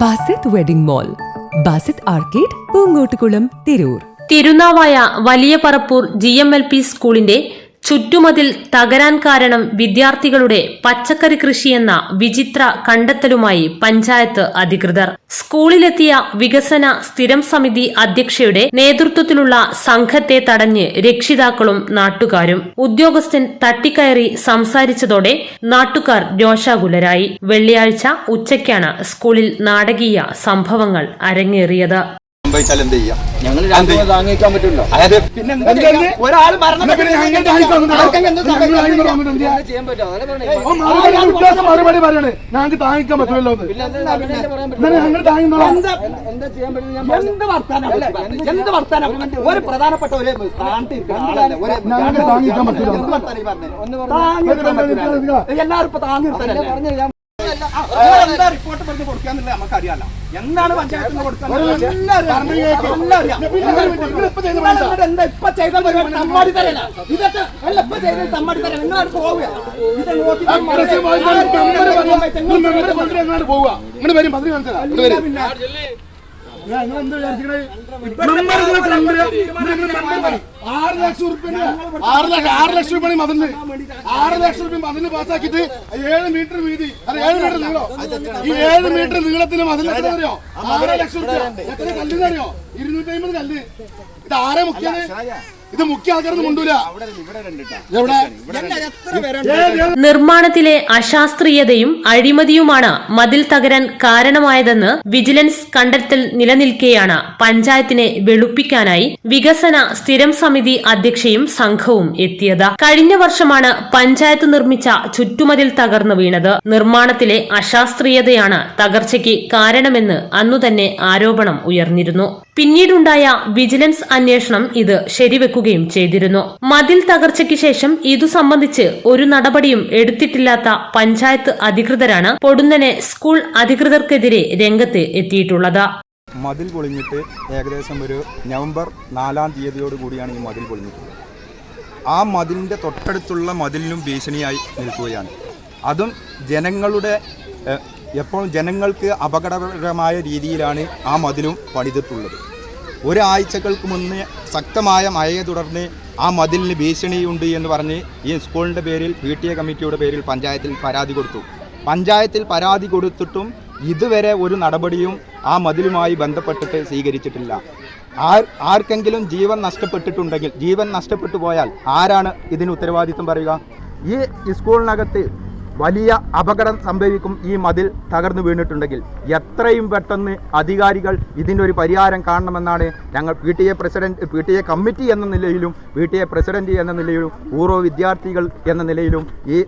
Basith wedding mall Basith arcade Poongottukulam Tirur. Thirunavaya Valiya Parappur G M L P സ്കൂളിന്റെ ചുറ്റുമതിൽ തകരാൻ കാരണം വിദ്യാർത്ഥികളുടെ പച്ചക്കറി കൃഷിയെന്ന വിചിത്ര കണ്ടെത്തലുമായി പഞ്ചായത്ത് അധികൃതർ. സ്കൂളിലെത്തിയ വികസന സ്ഥിരം സമിതി അധ്യക്ഷയുടെ നേതൃത്വത്തിലുള്ള സംഘത്തെ തടഞ്ഞ് രക്ഷിതാക്കളും നാട്ടുകാരും. ഉദ്യോഗസ്ഥൻ തട്ടിക്കയറി സംസാരിച്ചതോടെ നാട്ടുകാർ രോഷാകുലരായി. വെള്ളിയാഴ്ച ഉച്ചയ്ക്കാണ് സ്കൂളിൽ നാടകീയ സംഭവങ്ങൾ അരങ്ങേറിയത്. സംഭവിച്ചാൽ എന്ത് ചെയ്യാം? ഞങ്ങൾ താങ്ങിക്കാൻ പറ്റില്ല. അതായത് പിന്നെ? ഒരാൾ. മറുപടി പറയണേ. ഞങ്ങൾക്ക് താങ്ങിക്കാൻ പറ്റില്ലല്ലോ എന്താ? വർത്താനം? ഒരു പ്രധാനപ്പെട്ട സ്ഥാനത്ത് ഞങ്ങൾക്ക് താങ്ങിക്കാൻ പറ്റില്ല. എല്ലാവരും ഇപ്പൊ താങ്ങി ഓരെന്താ റിപ്പോർട്ട് പറഞ്ഞ് കൊടുക്കാന്നുള്ളത് നമുക്കറിയാലോ. എന്താണ് പഞ്ചായത്തിന് കൊടുക്കാൻ ആറ് ലക്ഷം ഉറുപ്പിന്റെ ആറ് ലക്ഷം ആറ് ലക്ഷം രൂപ മതിന് ആറ് ലക്ഷം രൂപ മതിന് പാസ്സാക്കിയിട്ട് ഏഴ് മീറ്റർ വീതി. അല്ല ഏഴ് മീറ്റർ നീളോ? ഈ ഏഴ് മീറ്റർ നീളത്തിന് മതിൽ എത്ര അറിയോ? ആറ് ലക്ഷം രൂപ എത്ര കല്ലിന് അറിയോ? ഇരുന്നൂറ്റി അമ്പത് കല്ല്. ഇത് ആരെ മുഖ്യത് ഇത് മുഖ്യ ആൾക്കാരൊന്നും കൊണ്ടൂല നിർമ്മാണത്തിലെ അശാസ്ത്രീയതയും അഴിമതിയുമാണ് മതിൽ തകരാൻ കാരണമായതെന്ന് വിജിലൻസ് കണ്ടെത്തൽ നിലനിൽക്കെയാണ് പഞ്ചായത്തിനെ വെളുപ്പിക്കാനായി വികസന സ്ഥിരം സമിതി അധ്യക്ഷയും സംഘവും എത്തിയത്. കഴിഞ്ഞ വർഷമാണ് പഞ്ചായത്ത് നിർമ്മിച്ച ചുറ്റുമതിൽ തകർന്നു വീണത്. നിർമ്മാണത്തിലെ അശാസ്ത്രീയതയാണ് തകർച്ചയ്ക്ക് കാരണമെന്ന് അന്നുതന്നെ ആരോപണം ഉയർന്നിരുന്നു. പിന്നീടുണ്ടായ വിജിലൻസ് അന്വേഷണം ഇത് ശരിവെക്കുകയും ചെയ്തിരുന്നു. മതിൽ തകർച്ചയ്ക്ക് ശേഷം ഇതു സംബന്ധിച്ച് ഒരു നടപടിയും എടുത്തിട്ടില്ലാത്ത പഞ്ചായത്ത് അധികൃതരാണ് പൊടുന്നനെ സ്കൂൾ അധികൃതർക്കെതിരെ രംഗത്ത് എത്തിയിട്ടുള്ളത്. മതിൽ പൊളിഞ്ഞിട്ട് ഏകദേശം ഒരു നവംബർ നാലാം തീയതിയോട് കൂടിയാണ് ഈ മതിൽ പൊളിഞ്ഞിട്ടുള്ളത്. ആ മതിലിന്റെ തൊട്ടടുത്തുള്ള മതിലിനും ഭീഷണിയായി നിൽക്കുകയാണ്. അതും ജനങ്ങളുടെ എപ്പോഴും ജനങ്ങൾക്ക് അപകടകരമായ രീതിയിലാണ് ആ മതിലും പണിതിട്ടുള്ളത്. ഒരാഴ്ചകൾക്ക് മുന്നേ ശക്തമായ മഴയെ തുടർന്ന് ആ മതിലിന് ഭീഷണിയുണ്ട് എന്ന് പറഞ്ഞ് ഈ സ്കൂളിന്റെ പേരിൽ പി ടി എ കമ്മിറ്റിയുടെ പേരിൽ പഞ്ചായത്തിൽ പരാതി കൊടുത്തു. പഞ്ചായത്തിൽ പരാതി കൊടുത്തിട്ടും ഇതുവരെ ഒരു നടപടിയും ആ മതിലുമായി ബന്ധപ്പെട്ടിട്ട് സ്വീകരിച്ചിട്ടില്ല. ആർ ആർക്കെങ്കിലും ജീവൻ നഷ്ടപ്പെട്ടിട്ടുണ്ടെങ്കിൽ ജീവൻ നഷ്ടപ്പെട്ടു പോയാൽ ആരാണ് ഇതിന് ഉത്തരവാദിത്വം പറയുക? ഈ സ്കൂളിനകത്ത് വലിയ അപകടം സംഭവിക്കും ഈ മതിൽ തകർന്നു വീണിട്ടുണ്ടെങ്കിൽ എത്രയും പെട്ടെന്ന് അധികാരികൾ ഇതിനൊരു പരിഹാരം കാണണമെന്നാണ് ഞങ്ങൾ P T A president P T A committee എന്ന നിലയിലും പി ടി എ പ്രസിഡന്റ് എന്ന നിലയിലും പൂർവ വിദ്യാർത്ഥികൾ എന്ന നിലയിലും ഈ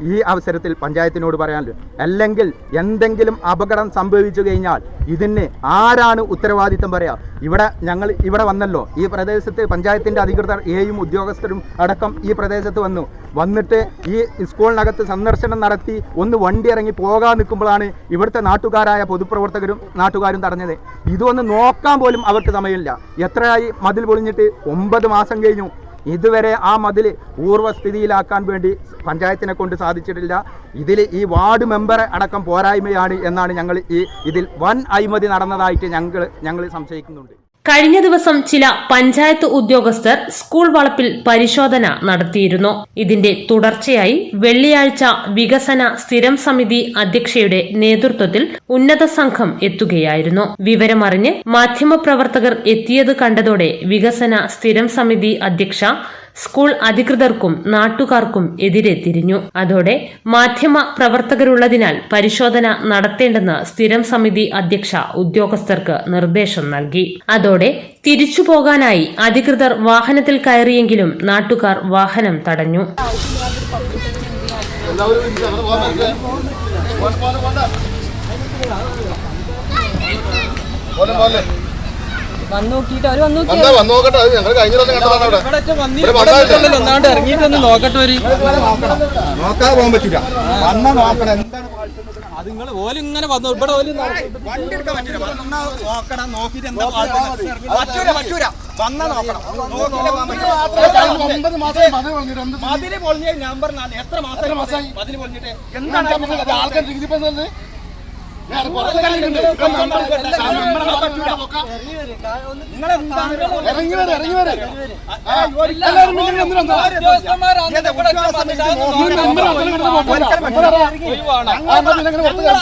ഈ അവസരത്തിൽ പഞ്ചായത്തിനോട് പറയാനുള്ളത് അല്ലെങ്കിൽ എന്തെങ്കിലും അപകടം സംഭവിച്ചു കഴിഞ്ഞാൽ ഇതിന് ആരാണ് ഉത്തരവാദിത്തം പറയാ? ഇവിടെ ഞങ്ങൾ ഇവിടെ വന്നല്ലോ. ഈ പ്രദേശത്ത് പഞ്ചായത്തിന്റെ അധികൃതർ ഏയും ഉദ്യോഗസ്ഥരും അടക്കം ഈ പ്രദേശത്ത് വന്നു. വന്നിട്ട് ഈ സ്കൂളിനകത്ത് സന്ദർശനം നടത്തി ഒന്ന് വണ്ടി ഇറങ്ങി പോകാൻ നിൽക്കുമ്പോഴാണ് ഇവിടുത്തെ നാട്ടുകാരായ പൊതുപ്രവർത്തകരും നാട്ടുകാരും തടഞ്ഞത് ഇതൊന്ന് നോക്കാൻ പോലും അവർക്ക് സമയമില്ല. എത്രയായി മതിൽ പൊളിഞ്ഞിട്ട് ഒമ്പത് മാസം കഴിഞ്ഞു. ഇതുവരെ ആ മതിൽ പൂർവസ്ഥിതിയിലാക്കാൻ വേണ്ടി പഞ്ചായത്തിനെ കൊണ്ട് സാധിച്ചിട്ടില്ല. ഇതിൽ ഈ വാർഡ് മെമ്പർ അടക്കം പോരായ്മയാണ് എന്നാണ് ഞങ്ങൾ ഈ ഇതിൽ വൻ അഴിമതി നടന്നതായിട്ട് ഞങ്ങൾ ഞങ്ങൾ സംശയിക്കുന്നുണ്ട്. കഴിഞ്ഞ ദിവസം ചില പഞ്ചായത്ത് ഉദ്യോഗസ്ഥർ സ്കൂൾ വളപ്പിൽ പരിശോധന നടത്തിയിരുന്നു. ഇതിന്റെ തുടർച്ചയായി വെള്ളിയാഴ്ച വികസന സ്ഥിരം സമിതി അധ്യക്ഷയുടെ നേതൃത്വത്തിൽ ഉന്നത സംഘം എത്തുകയായിരുന്നു. വിവരമറിഞ്ഞ് മാധ്യമപ്രവർത്തകർ എത്തിയത് കണ്ടതോടെ വികസന സ്ഥിരം സമിതി അധ്യക്ഷ സ്കൂൾ അധികൃതർക്കും നാട്ടുകാർക്കും എതിരെ തിരിഞ്ഞു. അതോടെ മാധ്യമ പ്രവർത്തകരുള്ളതിനാൽ പരിശോധന നടത്തേണ്ടെന്ന് സ്ഥിരം സമിതി അധ്യക്ഷ ഉദ്യോഗസ്ഥർക്ക് നിർദ്ദേശം നൽകി. അതോടെ തിരിച്ചു പോകാനായി അധികൃതർ വാഹനത്തിൽ കയറിയെങ്കിലും നാട്ടുകാർ വാഹനം തടഞ്ഞു. വന്ന് നോക്കിയിട്ട് അവർ വന്ന് നോക്കി വന്നാ വന്ന് നോക്കട്ടെ അത് ഞങ്ങൾ കഴിഞ്ഞ ദിവസം കണ്ടതാണ് അവിടെ. ഒന്നാണ്ട് ഇറങ്ങിയിട്ടൊന്ന് നോക്കട്ടെ ഒരു നോക്കാതെ പോകാൻ പറ്റില്ല വന്നാൽ നോക്കണം എന്താണ് അത് നിങ്ങൾ ഓൽ ഇങ്ങനെ വന്നു ഇവിടെ ഓൽ വണ്ടി എടുക്കാൻ പറ്റില്ല വന്നാ നോക്കണം നോക്കിയിട്ട് എന്താ പറ്റൂല പറ്റൂല. വന്നാ നോക്കണം? മതിൽ പൊളിഞ്ഞ നമ്പർ നാല് എത്ര മാസം മാസമായി? മതിൽ പൊളിഞ്ഞിട്ട്? എന്താണ് എന്താണ് ആൾക്കാർ ഇറങ്ങി വരെ ഇറങ്ങി വരെ.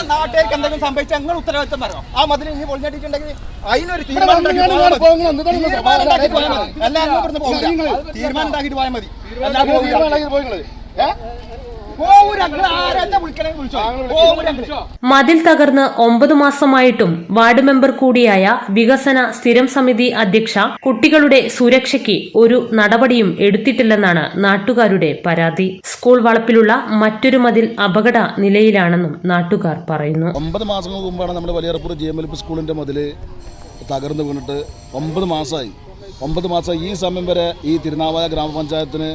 നാട്ടുകാർക്ക് എന്തെങ്കിലും സംഭവിച്ച ഞങ്ങൾ ഉത്തരവാദിത്തം പറയണം ആ മതിൽ ഇനി പൊളിഞ്ഞിട്ടുണ്ടെങ്കിൽ അതിനൊരു തീരുമാനം അല്ല തീരുമാനം ഉണ്ടാക്കിയിട്ട് പോയാൽ മതി മതിൽ തകർന്ന് ഒമ്പത് മാസമായിട്ടും വാർഡ് മെമ്പർ കൂടിയായ വികസന സ്ഥിരം സമിതി അധ്യക്ഷ കുട്ടികളുടെ സുരക്ഷയ്ക്ക് ഒരു നടപടിയും എടുത്തിട്ടില്ലെന്നാണ് നാട്ടുകാരുടെ പരാതി. സ്കൂൾ വളപ്പിലുള്ള മറ്റൊരു മതിൽ അപകട നിലയിലാണെന്നും നാട്ടുകാർ പറയുന്നു. ഒമ്പത് മാസങ്ങൾക്ക് മുമ്പാണ് നമ്മുടെ Valiyaparappur G M L P സ്കൂളിന്റെ മതിൽ തകർന്നു വീണിട്ട് ഒമ്പത് മാസമായി ഒമ്പത് മാസം ഈ സമയം വരെ ഈ തിരുനാവായ ഗ്രാമപഞ്ചായത്തിന്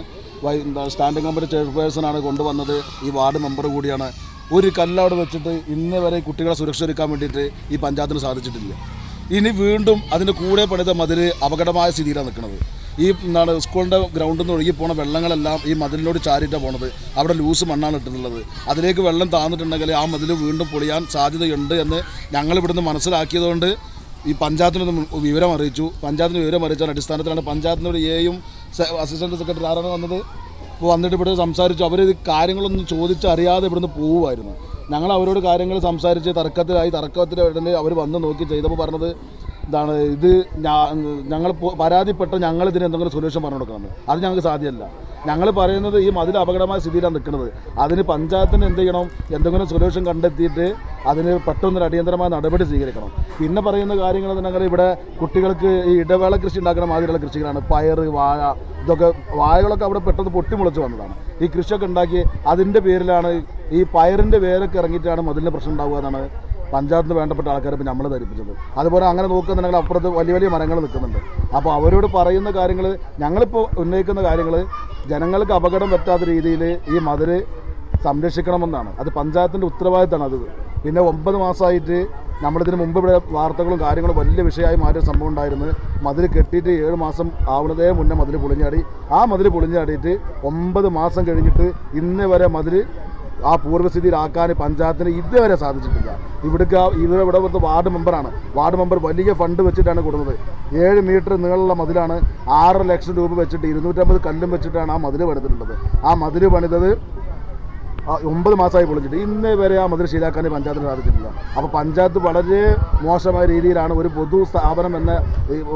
സ്റ്റാൻഡിംഗ് കമ്മിറ്റി ചെയർപേഴ്സണാണ് കൊണ്ടുവന്നത്. ഈ വാർഡ് മെമ്പർ കൂടിയാണ്. ഒരു കല്ലവിടെ വെച്ചിട്ട് ഇന്ന് വരെ കുട്ടികളെ സുരക്ഷ ഒരുക്കാൻ വേണ്ടിയിട്ട് ഈ പഞ്ചായത്തിന് സാധിച്ചിട്ടില്ല. ഇനി വീണ്ടും അതിന്റെ കൂടെ പണിത മതിൽ അപകടമായ സ്ഥിതിയിലാണ് നിൽക്കുന്നത്. ഈ എന്താണ് സ്കൂളിന്റെ ഗ്രൗണ്ടിൽ നിന്ന് ഒഴുകി പോണ വെള്ളങ്ങളെല്ലാം ഈ മതിലിനോട് ചാരിയിട്ടാണ് പോണത്. അവിടെ ലൂസ് മണ്ണാണ് ഇട്ടിട്ടുള്ളത്. അതിലേക്ക് വെള്ളം താന്നിട്ടുണ്ടെങ്കിൽ ആ മതിൽ വീണ്ടും പൊളിയാൻ സാധ്യതയുണ്ട് എന്ന് ഞങ്ങൾ ഇവിടുന്ന് മനസ്സിലാക്കിയതുകൊണ്ട് ഈ പഞ്ചായത്തിനൊന്ന് വിവരം അറിയിച്ചു. പഞ്ചായത്തിന് വിവരം അറിയിച്ചതിന്റെ അടിസ്ഥാനത്തിലാണ് പഞ്ചായത്തിനോട് എയും അസിസ്റ്റന്റ് സെക്രട്ടറി ആരാണ് വന്നത്? അപ്പോൾ വന്നിട്ട് ഇവിടെ സംസാരിച്ചു. അവർ ഇത് കാര്യങ്ങളൊന്നും ചോദിച്ചറിയാതെ ഇവിടുന്ന് പോവുമായിരുന്നു. ഞങ്ങൾ അവരോട് കാര്യങ്ങൾ സംസാരിച്ച് തർക്കത്തിലായി തർക്കത്തിന്റെ ഉടനെ അവർ വന്ന് നോക്കി ചെയ്തപ്പോൾ പറഞ്ഞത് ഇതാണ്. ഇത് ഞങ്ങൾ പരാതിപ്പെട്ട ഞങ്ങൾ ഇതിന് എന്തെങ്കിലും സൊല്യൂഷൻ പറഞ്ഞു കൊടുക്കണം അത് ഞങ്ങൾക്ക് സാധ്യമല്ല. ഞങ്ങൾ പറയുന്നത് ഈ മതിൽ അപകടമായ സ്ഥിതിയിലാണ് നിൽക്കുന്നത്. അതിന് പഞ്ചായത്തിന് എന്ത് ചെയ്യണം? എന്തെങ്കിലും സൊല്യൂഷൻ കണ്ടെത്തിയിട്ട് അതിന് പെട്ടെന്ന് അടിയന്തരമായ നടപടി സ്വീകരിക്കണം. പിന്നെ പറയുന്ന കാര്യങ്ങൾ ഞങ്ങൾ ഇവിടെ കുട്ടികൾക്ക് ഈ ഇടവേള കൃഷി ഉണ്ടാക്കുന്ന മാതിരിയുള്ള കൃഷികളാണ്. പയർ വാഴ ഇതൊക്കെ വാഴകളൊക്കെ അവിടെ പെട്ടെന്ന് പൊട്ടിമുളച്ച് വന്നതാണ്. ഈ കൃഷിയൊക്കെ ഉണ്ടാക്കി അതിന്റെ പേരിലാണ് ഈ പയറിന്റെ പേരൊക്കെ ഇറങ്ങിയിട്ടാണ് മതിലിന് പ്രശ്നം ഉണ്ടാവുക എന്നാണ് പഞ്ചായത്തിന് വേണ്ടപ്പെട്ട ആൾക്കാരെ ഇപ്പം നമ്മൾ ധരിപ്പിച്ചത്. അതുപോലെ അങ്ങനെ നോക്കുന്നുണ്ടെങ്കിൽ അപ്പുറത്ത് വലിയ വലിയ മരങ്ങൾ നിൽക്കുന്നുണ്ട്. അപ്പോൾ അവരോട് പറയുന്ന കാര്യങ്ങൾ ഞങ്ങളിപ്പോൾ ഉന്നയിക്കുന്ന കാര്യങ്ങൾ ജനങ്ങൾക്ക് അപകടം പറ്റാത്ത രീതിയിൽ ഈ മതിൽ സംരക്ഷിക്കണമെന്നാണ്. അത് പഞ്ചായത്തിന്റെ ഉത്തരവാദിത്തമാണ് അത്. പിന്നെ ഒമ്പത് മാസമായിട്ട് നമ്മളിതിന് മുമ്പ് ഇവിടെ വാർത്തകളും കാര്യങ്ങളും വലിയ വിഷയമായി മാറിയ സംഭവം ഉണ്ടായിരുന്നു. മതിൽ കെട്ടിയിട്ട് ഏഴ് മാസം ആവുന്നതേ മുന്നേ മതിൽ പൊളിഞ്ഞാടി. ആ മതിൽ പൊളിഞ്ഞാടിയിട്ട് ഒമ്പത് മാസം കഴിഞ്ഞിട്ട് ഇന്ന് വരെ മതിൽ ആ പൂർവസ്ഥിതിയിലാക്കാൻ പഞ്ചായത്തിന് ഇതുവരെ സാധിച്ചിട്ടില്ല. ഇവിടേക്ക് ഇവിടെ ഇവിടെ ഇവിടുത്തെ വാർഡ് മെമ്പറാണ്. വാർഡ് മെമ്പർ വലിയ ഫണ്ട് വെച്ചിട്ടാണ് കൊടുക്കുന്നത്. ഏഴ് മീറ്റർ നീളമുള്ള മതിലാണ് ആറ് ലക്ഷം രൂപ വെച്ചിട്ട് ഇരുന്നൂറ്റമ്പത് കല്ലും വെച്ചിട്ടാണ് ആ മതിൽ പണിതിട്ടുള്ളത്. ആ മതിൽ പണിതത് ഒമ്പത് മാസമായി പൊളിച്ചിട്ട് ഇന്നേ വരെ ആ മതിൽ ശീലാക്കാൻ പഞ്ചായത്തിന് സാധിച്ചിട്ടില്ല. അപ്പോൾ പഞ്ചായത്ത് വളരെ മോശമായ രീതിയിലാണ് ഒരു പൊതു സ്ഥാപനം എന്ന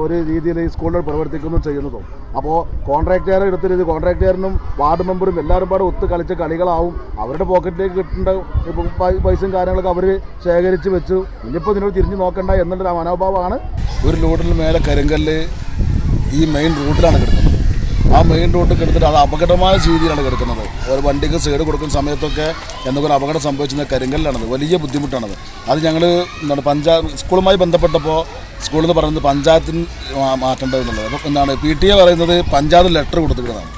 ഒരു രീതിയിൽ ഈ സ്കൂളുകൾ പ്രവർത്തിക്കുന്നു ചെയ്യുന്നതും. അപ്പോൾ കോൺട്രാക്റ്റുകാരെ എടുത്തിട്ട് ഇത് കോൺട്രാക്റ്റുകാരനും വാർഡ് മെമ്പറും എല്ലാവരും പാടെ ഒത്ത് കളിച്ച കളികളാവും. അവരുടെ പോക്കറ്റിലേക്ക് കിട്ടേണ്ട പൈസയും കാര്യങ്ങളൊക്കെ അവർ ശേഖരിച്ച് വെച്ചു. ഇനിയിപ്പോൾ ഇതിനോട് തിരിഞ്ഞു നോക്കണ്ട എന്നുള്ളൊരു മനോഭാവമാണ്. ഒരു ലോഡിന് മേലെ കരിങ്കല്ല് ഈ മെയിൻ റൂട്ടിലാണ് കിടക്കുന്നത്. ആ മെയിൻ റൂട്ട് കിടന്നിട്ട് അത് അപകടമായ രീതിയിലാണ് കിടക്കുന്നത്. ഒരു വണ്ടിക്ക് സൈഡ് കൊടുക്കുന്ന സമയത്തൊക്കെ എന്തൊക്കെ അപകടം സംഭവിച്ചത് കരിങ്കല്ലാണത്. വലിയ ബുദ്ധിമുട്ടാണത്. അത് ഞങ്ങൾ എന്താണ് പഞ്ചായത്ത് സ്കൂളുമായി ബന്ധപ്പെട്ടപ്പോൾ സ്കൂളിൽ നിന്ന് പറയുന്നത് പഞ്ചായത്തിന് മാറ്റേണ്ടതെന്നുള്ളത് അപ്പോൾ എന്താണ് പി ടി എ പറയുന്നത് പഞ്ചായത്ത് ലെറ്റർ കൊടുത്തിട്ടുള്ളതാണ്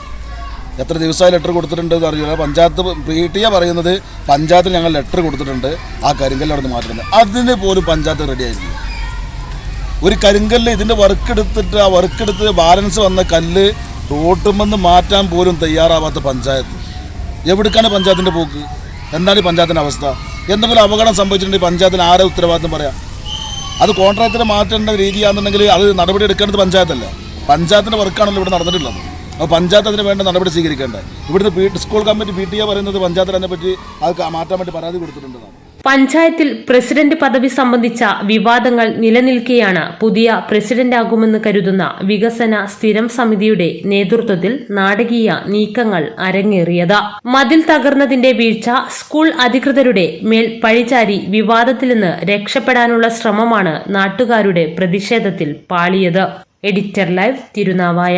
എത്ര ദിവസമായി ലെറ്റർ കൊടുത്തിട്ടുണ്ട് എന്ന് അറിയില്ല. പഞ്ചായത്ത് പി ടി എ പറയുന്നത് പഞ്ചായത്തിൽ ഞങ്ങൾ ലെറ്റർ കൊടുത്തിട്ടുണ്ട്. ആ കരിങ്കല്ല് അവിടെ മാറ്റുന്നത് അതിന് പോലും പഞ്ചായത്ത് റെഡി ആയിരുന്നു ഒരു കരിങ്കല്ല് ഇതിന്റെ വർക്ക് എടുത്തിട്ട് ആ വർക്ക് എടുത്ത് ബാലൻസ് വന്ന കല്ല് റോട്ടുമെന്ന് മാറ്റാൻ പോലും തയ്യാറാവാത്ത പഞ്ചായത്ത്. എവിടേക്കാണ് പഞ്ചായത്തിന്റെ പോക്ക്? എന്താണ് പഞ്ചായത്തിന്റെ അവസ്ഥ? എന്തെങ്കിലും അപകടം സംഭവിച്ചിട്ടുണ്ടെങ്കിൽ പഞ്ചായത്തിന്? ആരെ ഉത്തരവാദിത്തം പറയാം? അത് കോൺട്രാക്ടറെ മാറ്റേണ്ട രീതിയാണെന്നുണ്ടെങ്കിൽ അത് നടപടി എടുക്കേണ്ടത് പഞ്ചായത്തല്ല? പഞ്ചായത്തിന്റെ വർക്കാണല്ലോ ഇവിടെ നടന്നിട്ടുള്ളത്. അപ്പോൾ പഞ്ചായത്ത് അതിന് വേണ്ട നടപടി സ്വീകരിക്കേണ്ടത് ഇവിടുത്തെ school committee P T A പറയുന്നത് പഞ്ചായത്തിൽ അതിനെപ്പറ്റി അത് മാറ്റാൻ വേണ്ടി പരാതി കൊടുത്തിട്ടുണ്ടെന്നാണ് പഞ്ചായത്തിൽ പ്രസിഡന്റ് പദവി സംബന്ധിച്ച വിവാദങ്ങൾ നിലനിൽക്കെയാണ് പുതിയ പ്രസിഡന്റാകുമെന്ന് കരുതുന്ന വികസന സ്ഥിരം സമിതിയുടെ നേതൃത്വത്തിൽ നാടകീയ നീക്കങ്ങൾ അരങ്ങേറിയത്. മതിൽ തകർന്നതിന്റെ വീഴ്ച സ്കൂൾ അധികൃതരുടെ മേൽ പഴിചാരി വിവാദത്തിൽ നിന്ന് രക്ഷപ്പെടാനുള്ള ശ്രമമാണ് നാട്ടുകാരുടെ പ്രതിഷേധത്തിൽ പാളിയത്. Editor live Thirunavaya